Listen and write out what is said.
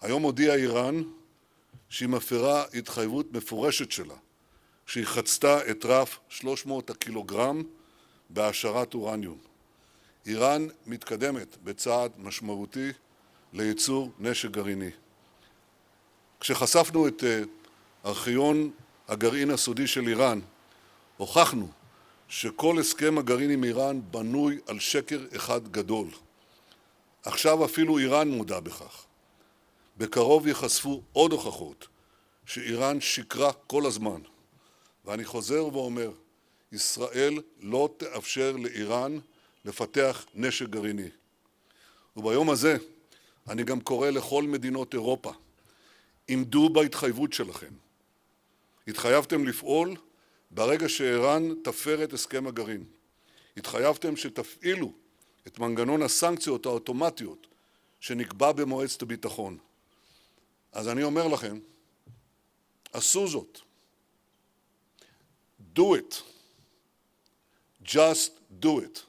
היום הודיעה איראן שהיא מפרה התחייבות מפורשת שלה, שהיא חצתה את רף 300 הקילוגרם בהעשרת אורניום. איראן מתקדמת בצעד משמעותי לייצור נשק גרעיני. כשחשפנו את ארכיון הגרעין הסודי של איראן, הוכחנו שכל הסכם הגרעין עם איראן בנוי על שקר אחד גדול. עכשיו אפילו איראן מודה בכך. בקרוב ייחשפו עוד הוכחות שאיראן שיקרה כל הזמן. ואני חוזר ואומר, ישראל לא תאפשר לאיראן לפתח נשק גרעיני. וביום הזה אני גם קורא לכל מדינות אירופה, עמדו בהתחייבות שלכם. התחייבתם לפעול ברגע שאיראן תפר את הסכם הגרעין. התחייבתם שתפעילו את מנגנון הסנקציות האוטומטיות שנקבע במועצת הביטחון. אז אני אומר לכם, עשו זאת. Do it. Just do it.